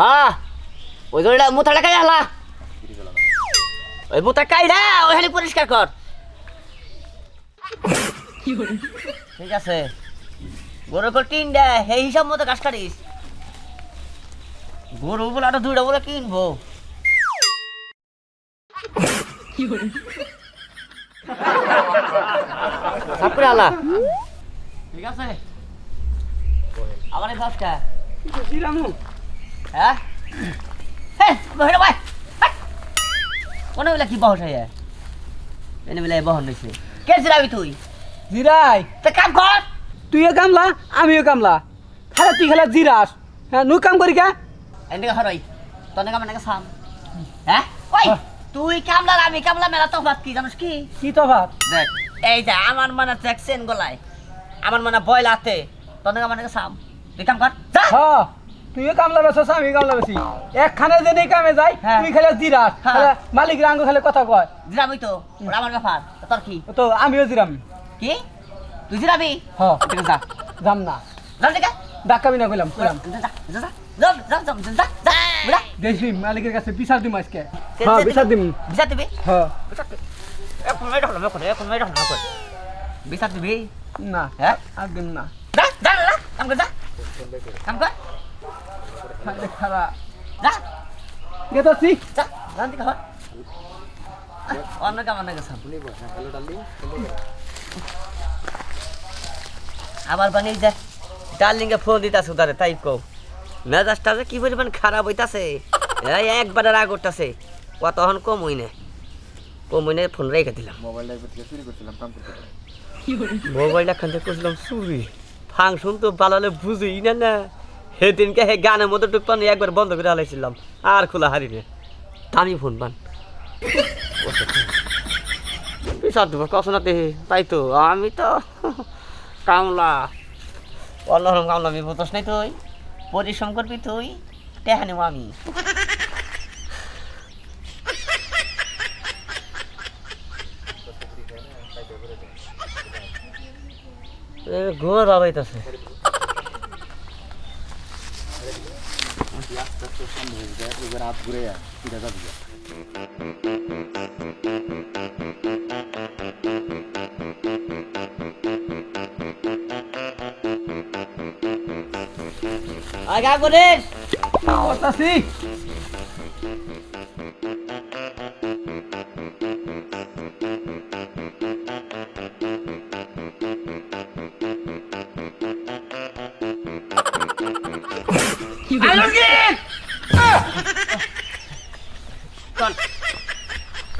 হ্যাঁ ওই দড়িটা মুথাটা কাই হালা ওই মুথা কাইডা ওইখানে পরিষ্কার কর। ঠিক আছে। গরু কর তিনটা সেই হিসাব মতো গাছ কাটিস। গরু বলে আরও দুইটা বলে কিনবো। আলা। ঠিক আছে। আবার দশটা হ্যাঁ? হ্যাঁ বহেরা ভাই। কোন বেলা কি বহস হয় এনে বেলা বহন হয়েছে কে জিরাবি তুই? জিরাই। তা কাম কর। তুইও কামলা আমিও কামলা। খালা তুই খেলা জিরাস। হ্যাঁ নু কাম করি কা? এনে হরই তনে কাম নাকি সাম হ্যাঁ? ওই তুই কামলা আমি কামলা মেলা তফাৎ কি জানিস কি? কি তফাত? দেখ এই যে আমার মানে ট্যাক্সেন গলায় আমার মানে বয়ল হাতে তনে কাম নাকি সাম তুই কাম কর যা। হ। তুইও কামলা বেছস আমি কামলা বেশি একখানে যে নেই কামে যাই হ্যাঁ। তুই খেলে জিরাস হ্যাঁ। মালিক রাঙ্গ খেলে কথা কয় জিরাবি তো আমার ব্যাপার তোর কি তো আমিও জিরাম কি তুই জিরাবি হ ঠিক আছে যাম না ঠিক ডাক্কাবি না কইলাম কইলাম দেখলি মালিকের কাছে বিচার দিম আজকে হ্যাঁ বিচার দিম বিচার দিবি হ্যাঁ এখন মেয়েটা হলো এখন এখন মেয়েটা হলো বিচার দিবি না হ্যাঁ আর দিম না যা যা যা কাম কর যা কর খাইলে খারা। যা। গেতাছি। যা জান দিকে অন্য কাম অন্য গেছাম আবার বানি যা ডার্লিংকে ফোন দিতাছে উদারে তাই কও। মেজাজটা যে কি পরিমাণ খারাপ হইতাছে। এই একবারে রাগ উঠতাছে। কতক্ষণ কম হই না। কম হই না ফোন রেখে দিলাম। মোবাইলটা খান থেকে করছিলাম চুরি। ফাংশন তো ভালো হলে বুঝি না না। সেদিনকে হে গানের মধ্যে ঢুকপান একবার বন্ধ করে হালাইছিলাম আর খোলা হারি রে। দামি ফোন পান পিসার দেবো কখনাতে তাই তো। আমি তো কামলা। অন্যরকম কামলা আমি বুঝস নাই তুই? পরিশ্রম করবি তুই? টেহা নেব আমি। ঘুমার বাবা হইতাছে আগা করিস করতাছি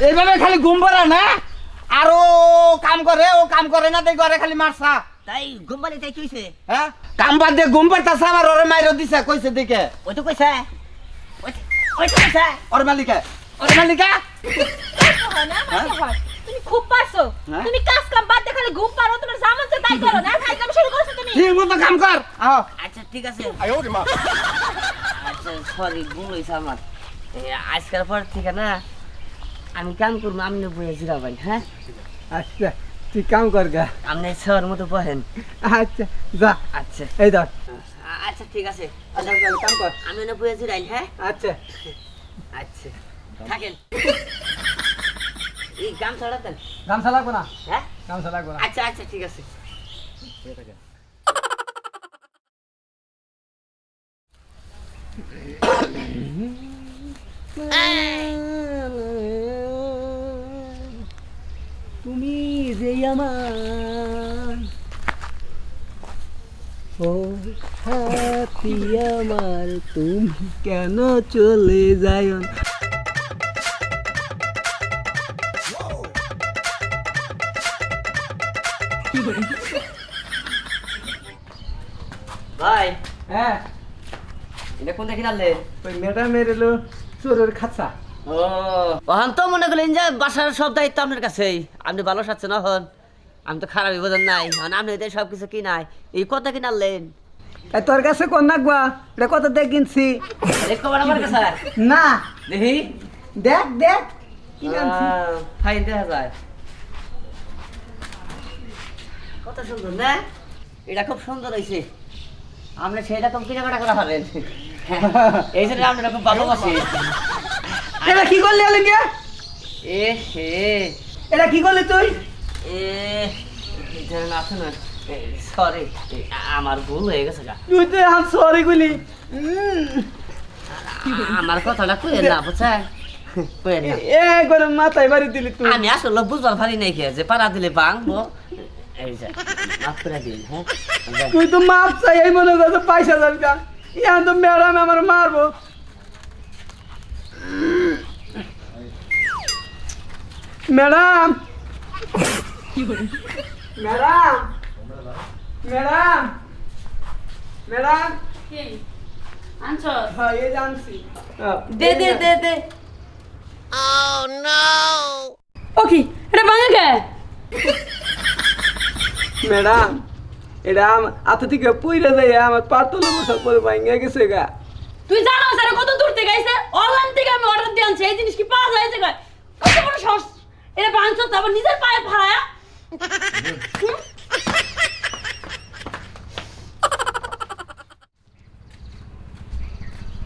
এইভাবে খালি ঘুম পড়া না? আর ও কাম করে ও কাম করে না তাই ঘরে খালি মারছা তাই ঘুমবালি তাই কইছে? হ্যাঁ? কাম বাদ দিয়ে ঘুম পাড়তাছে আবার ওরে মাইরো দিছে কইছে দিকে। ওই তো কইছে। ওই তো- কইছে। ওর মালিকা ওর মালিকা। হয়? হয়? তুমি খুব পারছ। হ্যাঁ? তুমি কাজ কাম বাদ দিয়ে খালি ঘুম পারো তোমার জামান তো তাই করো না খাই কাম শুরু করছ তুমি। ঠিক মতো কাম কর। আহ। আচ্ছা ঠিক আছে। আচ্ছা সরি হয়েছে আমার। এ, আজকের পর থেকে না আমি কাম করব আপনি বইয়ে জিরাবেন হ্যাঁ? আচ্ছা তুই কাম কর গা। আপনি সবার মতো বহেন। আচ্ছা যা। আচ্ছা। এই ধর। আচ্ছা ঠিক আছে। আচ্ছা কাম কর। আমি না বইয়ে জিরাইল হ্যাঁ? আচ্ছা। আচ্ছা। থাকেন। এই গান ছড়াতেন গামছা লাগবো না? হ্যাঁ? গামছা লাগবো না। আচ্ছা আচ্ছা ঠিক আছে। তুমি যে আমার ও হাতি আমার তুমি কেন চলে যায় ভাই। হ্যাঁ। এটা কোন দেখি নালেন ওই ম্যাডামের এলো চোরের খাঁচা। ও। ওখান তো মনে করলেন যে বাসার সব দায়িত্ব আপনার কাছেই। আপনি ভালো সাচ্ছেন হন আমি তো খারাপই বোঝেন নাই। আপনি এদের সব কিছু কি নাই এই কথা কি নালেন তোর কাছে কোন নাকবা এটা কত দেখ কিনছি আমার না। দেখি। দেখ দেখ। কি ফাইন দেখা যায় কত সুন্দর না? এটা খুব সুন্দর হয়েছে আপনি সেরকম কেনাকাটা করা পারেন। এই জন্য আমরা খুব ভালোবাসি এটা কি করলি আলিঙ্গে এ হে। এটা কি করলি তুই? এ জানেন আছে না সরি আমার ভুল হয়ে গেছে গা। তুই তো হাত সরি গুলি আমার কথাটা কই না না। এ করে মাথায় বাড়ি দিলি তুই। আমি আসলে বুঝবার পারি নাই যে পাড়া দিলে ভাঙবো। এই যে মাফ করে দিন হ্যাঁ? তুই তো মাপ চাই এই মনে করছে পয়সা দরকার। ইয়ান তো ম্যাডাম আমার মারবো ম্যাডাম ম্যাডাম ম্যাডাম ম্যাডাম আনছ হ্যাঁ এই জানছি। দে দে দে দে ওকে এটা ভাঙা গে ম্যাডাম এটা হাতে থেকে পুইরে যায় আমার পাতলে বসা পরে ভাঙে গেছে গা। তুই জানো স্যার কত দূর থেকে আইছে? অনলাইন থেকে আমি অর্ডার দিয়ে আনছি এই জিনিস কি পাওয়া যায় যে কত বড় সস এটা ভাঙছ তারপর নিজের পায়ে ফাড়ায়া।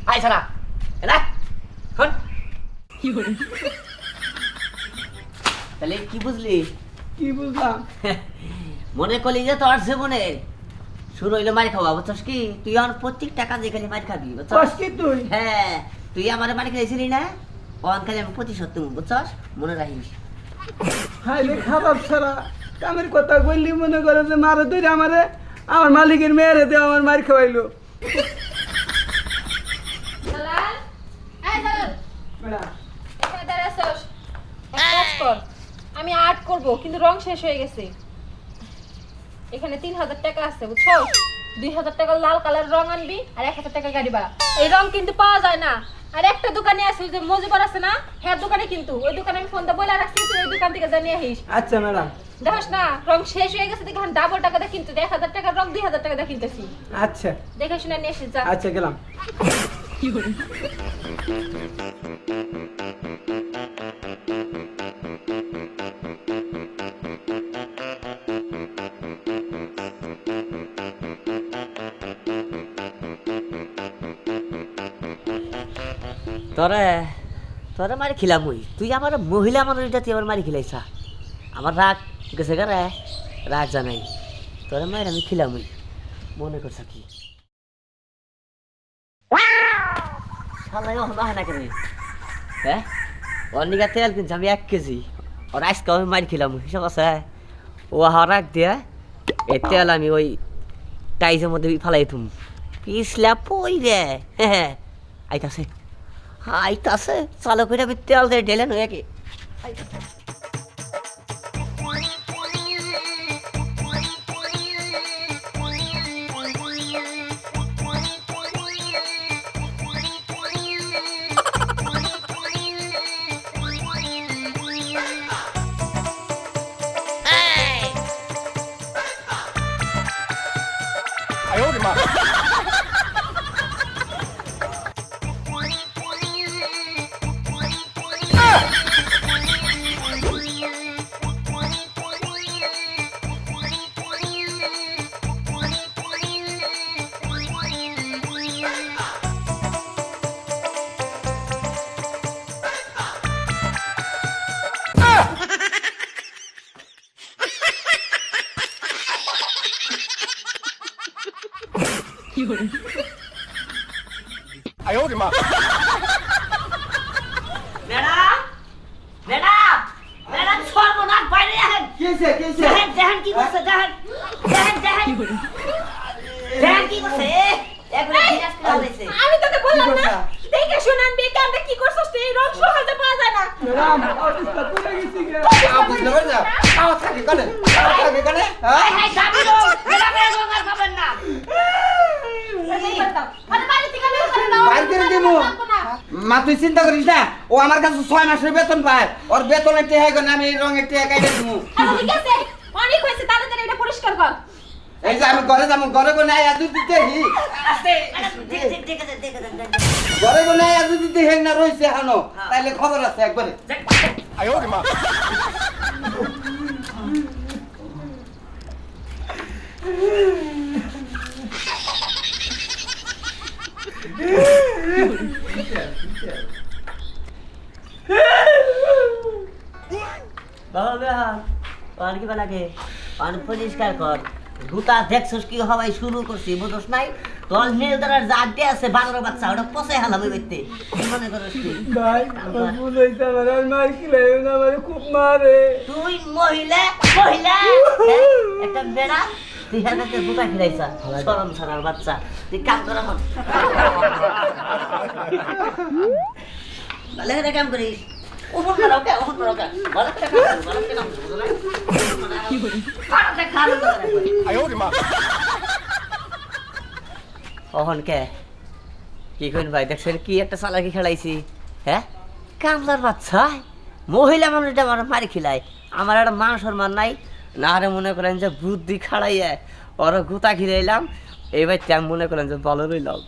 আই সারা এলা হন তাহলে কি বুঝলি? কি বুঝলাম? মনে করলি যে তোর জীবনের শুরু হইল মারি খাওয়া বুঝছস কি? তুই আমার প্রত্যেক টাকা দিয়ে খালি মারি খাবি বুঝছস? কি তুই? হ্যাঁ তুই আমার মারি খাইছিলি না? অন খালি আমি প্রতিশোধ তুমি বুঝছস? মনে রাখিস। হাই রে খারাপ সারা কামের কথা বললি মনে করে যে মারে ধরে আমারে আমার মালিকের মেয়েরে দিয়ে আমার মার খাওয়াইলো। এই এখানে আমি আর্ট করব কিন্তু রং শেষ হয়ে গেছে। এখানে তিন হাজার টাকা আছে বুঝছ? দুই হাজার টাকা লাল কালার রং আনবি আর এক হাজার টাকা গাড়ি ভাড়া। এই রং কিন্তু পাওয়া যায় না। আর একটা দোকানে আছে যে মজিবর আছে না? হ্যাঁ দোকানে কিন্তু। ওই দোকানে আমি ফোনটা বলে রাখছি তুই ওই দোকান থেকে জানিয়ে আহিস আচ্ছা ম্যাডাম। দেখাস না রং শেষ হয়ে গেছে দেখে ডাবল টাকা দিয়ে কিনতে এক হাজার টাকার রং দুই হাজার টাকা দিয়ে কিনতেছি। আচ্ছা। দেখে শুনে নিয়ে এসে যা। আচ্ছা গেলাম। তোরে তোরে মারি খিলাম মুই। তুই আমার মহিলা মানুষটা তুই আমার মারি খিলাইছা। আমার রাগ গেছে গা রে, রাগ জানাই। তোরে মায়ের আমি খিলাম মুই। মনে করছ কি? শালাই ও না না কেন হ্যাঁ অনিকা তেল কিনছি, আমি এক কেজি। ওর আজকে আমি মারি খিলাম হিসাব আছে? ও হরাক দিয়া এই তেল আমি ওই টাইজের মধ্যে ফালাই থুম। পিছলা পই রে হ্যাঁ আইতাছে। আইতাছে চালু করে আমি তেল দিয়ে ঢেলে নয় কি ম্যাডাম ম্যাডাম ম্যাডাম সর্বনাশ বাইরে আহেন। কেসে কেসে দেখেন দেখেন কি করছে দেখেন দেখেন দেখেন। দেখেন কি করছে একবার বিরাজ করে হয়েছে। আমি তোকে বললাম না। দেখে শুনে আনবি কি করছিস তুই রং সহজে পাওয়া যায় না। ম্যাডাম অফিসটা তুলে গেছি গে। আপিস না বাজা থাকে কানে আওয়াজ থাকে। কানে হ্যাঁ হাই হাই যাবি রো ম্যাডামের গঙ্গার খাবেন না। আরে বাইরে করে মা তুই চিন্তা করিস না। ও আমার কাছে ছয় মাসের বেতন পায়। ওর বেতনের টেহাই করে আমি এই রঙের টেহা কাইটা দিমু। আরে ঠিক আছে। অনেক হয়েছে তাড়াতাড়ি এটা পরিষ্কার কর। এই যে আমি ঘরে যাব ঘরে গো নাই আজ দিতে হি ঘরে গো নাই আজ দিতে হেং না রইছে হানো তাইলে খবর আছে একবারে। বেহান পান কি বানাকে পান পরিষ্কার কর। গুতা দেখছস কি হওয়াই শুরু করছি বুঝছ নাই? তোর নীল দ্বারার জাগতে আছে বানর বাচ্চা ওটা পচে ব্যক্তি কি মনে করস তুই? ভাই ভুল হয়েছে আমার আর মার খিলাই না আমার খুব মারে। তুই মহিলা মহিলা! হ্যাঁ? একটা বেড়া তুই হ্যাঁ কাছে গুতা খিলাইছা সরম ছাড়ার বাচ্চা তুই কাম কর এখন ভালো করে কাম করিস ওপর না রোকে ওপর না রোকে ভালো করে কাম কর ভালো করে কাম কর বুঝো নাই? পাড়াতে খাওয়ানো দরকার অহন কে কি কইন ভাই দেখছেন কি একটা চালাকি খেলাইছি হ্যাঁ কামলার বাচ্চা মহিলা মানুষটা আমার মারি খিলাই আমার একটা মান সম্মান নাই না আরে মনে করেন যে বুদ্ধি খাড়াইয়া ওরা গুতা এলাম এবার তেম মনে করেন যে বলো রইলাম